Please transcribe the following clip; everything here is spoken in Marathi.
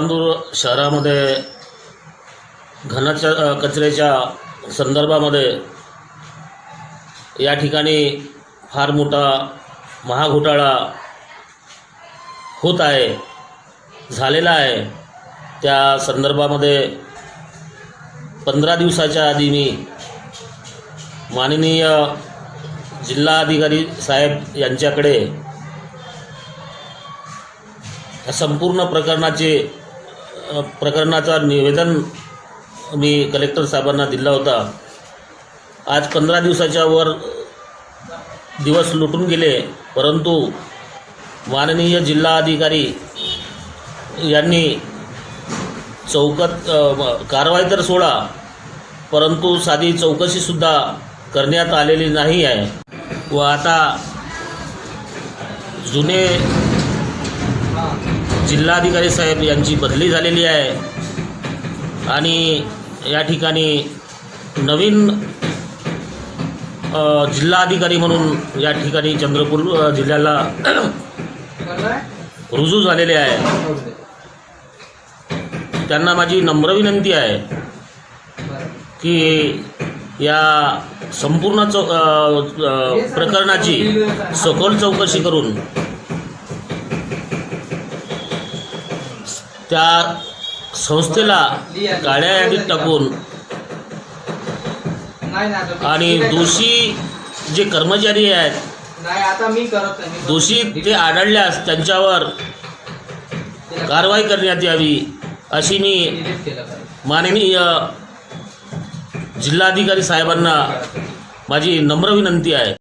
चांदूर शहरामध्ये घनाच्या कचऱ्याच्या संदर्भामध्ये या ठिकाणी फार मोठा महाघोटाळा होत आहे झालेला आहे. त्या संदर्भामध्ये पंधरा दिवसाच्या आधी मी माननीय जिल्हाधिकारी साहेब यांच्याकडे या संपूर्ण प्रकरणाचे प्रकरणाचा निवेदन मी कलेक्टर साहेबांना दिला होता. आज पंधरा दिवसाच्या वर दिवस लुटून गेले परंतु माननीय जिल्हाधिकारी यांनी चौकत कारवाई तर सोडा परंतु साधी चौकशीसुद्धा करण्यात आलेली नाही आहे. व आता जुने जिल्हाधिकारी साहेब यांची बदली झालेली आहे. आणि या ठिकाणी नवीन जिल्हाधिकारी म्हणून या ठिकाणी चंद्रपूर जिल्ह्याला रुजू झालेले आहे. त्यांना माझी नम्र विनंती आहे की या संपूर्ण चौ प्रकरणाची सखोल चौकशी करून त्या संस्थेला काळ्या यादीत टाकून आणि दोषी जे कर्मचारी आहेत दोषी ते आढळल्यास त्यांच्यावर कारवाई करण्यात यावी अशी मी माननीय जिल्हाधिकारी साहेबांना माझी नम्र विनंती आहे.